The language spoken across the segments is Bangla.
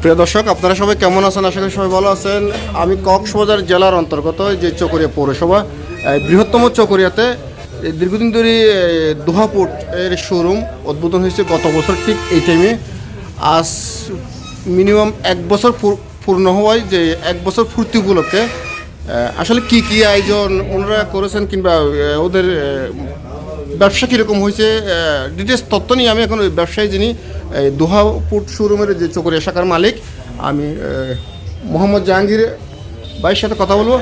প্রিয় দর্শক, আপনারা সবাই কেমন আছেন? আশা করি সবাই ভালো আছেন। আমি কক্সবাজার জেলার অন্তর্গত যে চকরিয়া পৌরসভা বৃহত্তম চকরিয়াতে দীর্ঘদিন ধরে দোহাপুট এর শোরুম উদ্বোধন হয়েছে গত বছর ঠিক এই টাইমে আজ মিনিমাম এক বছর পূর্ণ হওয়ায় যে এক বছর ফুর্তি উপলক্ষে আসলে কি কি আয়োজন ওনারা করেছেন কিংবা ওদের ব্যবসা কীরকম হয়েছে ডিটেলস তথ্য নিয়ে আমি এখন ওই ব্যবসায়ী যিনি, এই দোহা পুট শোরুমের যে চকরিয়া শাখার মালিক, আমি মোহাম্মদ জাহাঙ্গীর ভাইয়ের সাথে কথা বলব।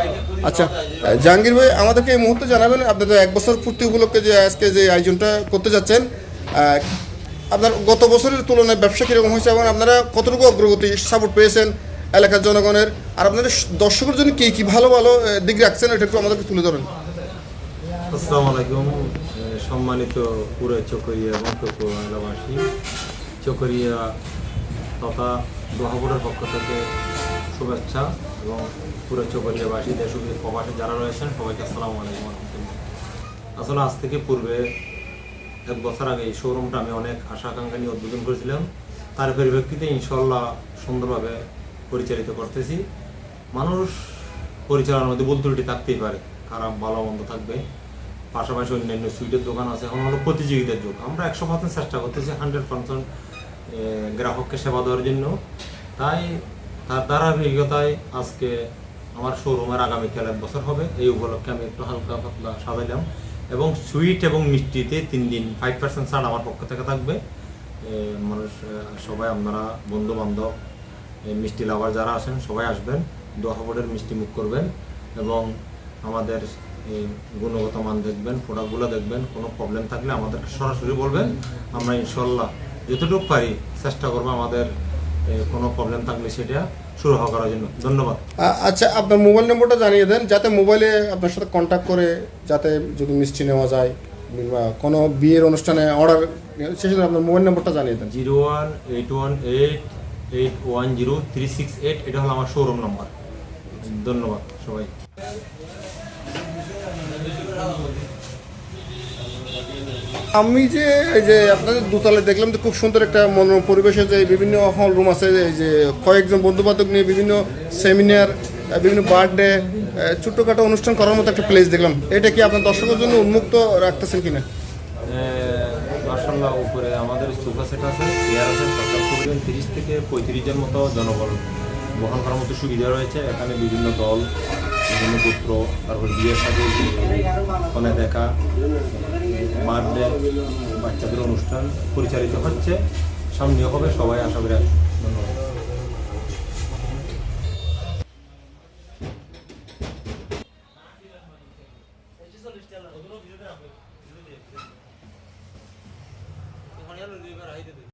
আচ্ছা জাহাঙ্গীর ভাই, আমাদেরকে এই মুহূর্তে জানাবেন আপনাদের এক বছর পূর্তি উপলক্ষে যে আজকে যে আয়োজনটা করতে যাচ্ছেন আপনার গত বছরের তুলনায় ব্যবসা কীরকম হয়েছে এবং আপনারা কতটুকু অগ্রগতি সাপোর্ট পেয়েছেন? এলাকার জনগণের। আর আপনাদের দর্শকের জন্য কী কী ভালো ভালো দিক রাখছেন, এটা একটু আমাদেরকে তুলে ধরেন। আলাইকুম সম্মানিত পুরো চকরিয়া এবং চকো এলাকাবাসী। চকরিয়া তথা দোহাপুরের পক্ষ থেকে শুভেচ্ছা এবং পুরো চকরিয়াবাসী দেশ প্রবাসী যারা রয়েছেন, সবাইকে আসসালামু আলাইকুম আসলে আজ থেকে পূর্বে এক বছর আগে এই শোরুমটা আমি অনেক আশা আকাঙ্ক্ষা নিয়ে উদ্বোধন করেছিলাম। তার পরিপ্রেক্ষিতে ইনশাল্লাহ সুন্দরভাবে পরিচালিত করতেছি। মানুষ পরিচালনার মধ্যে ভুল থাকতেই পারে। খারাপ, ভালো, মন্দ থাকবে। পাশাপাশি অন্যান্য সুইটের দোকান আছে। এখন হলো প্রতিযোগিতার যুগ। আমরা একশো পার্সেন্ট চেষ্টা করতেছি হান্ড্রেড পার্সেন্ট গ্রাহককে সেবা দেওয়ার জন্য। তাই তার ধারাবাহিকতায় আজকে আমার শোরুমের আগামী আগামীকাল এক বছর হবে। এই উপলক্ষে আমি একটু হালকা পাতলা সাজাইলাম। এবং সুইট এবং মিষ্টিতে তিন দিন ফাইভ পার্সেন্ট ছাড় আমার পক্ষ থেকে থাকবে। মানুষ সবাই, আপনারা বন্ধু বান্ধব মিষ্টি লাভার যারা আছেন সবাই আসবেন দোহাবোর্ডের মিষ্টি মুখ করবেন এবং আমাদের এই গুণগত মান দেখবেন প্রোডাক্টগুলো দেখবেন কোনো প্রবলেম থাকলে আমাদেরকে সরাসরি বলবেন। আমরা ইনশাল্লাহ যতটুকু পারি চেষ্টা করব আমাদের কোনো প্রবলেম থাকলে সেটা শুরু হওয়া করার জন্য। ধন্যবাদ। আচ্ছা আপনার মোবাইল নম্বরটা জানিয়ে দেন যাতে মোবাইলে আপনার সাথে কন্ট্যাক্ট করে যাতে যদি মিষ্টি নেওয়া যায় কিংবা কোনো বিয়ের অনুষ্ঠানে অর্ডার সেই জন্য আপনার মোবাইল নম্বরটা জানিয়ে দেন। Zero one eight one eight eight one zero three six eight এটা হলো আমার শোরুম নাম্বার ধন্যবাদ সবাই। আমি যে এই যে আপনাদের দোতলায় দেখলাম যে খুব সুন্দর একটা মনোরম পরিবেশে যে বিভিন্ন হল রুম আছে এই যে কয়েকজন বন্ধু বান্ধব নিয়ে বিভিন্ন সেমিনার বিভিন্ন বার্থডে ছোট্টখাটো অনুষ্ঠান করার মতো একটা প্লেস দেখলাম। এটা কি আপনার দর্শকের জন্য উন্মুক্ত রাখতেছেন কিনা? মার্শাল্লাহ উপরে আমাদের সোফা সেট আছে চেয়ার আছে পঞ্চাশ পরিজন তিরিশ থেকে পঁয়ত্রিশ জন মতো জনবল বহন করার মতো সুবিধা রয়েছে, এখানে বিভিন্ন দল, বিভিন্ন পুত্র, তারপর বিয়ের সাথে ফোনে দেখা বার্থডে বাচ্চাদের অনুষ্ঠান পরিচালিত হচ্ছে সামনেও হবে, সবাই আশা করি। ধন্যবাদ पानी आलू दे बराई दे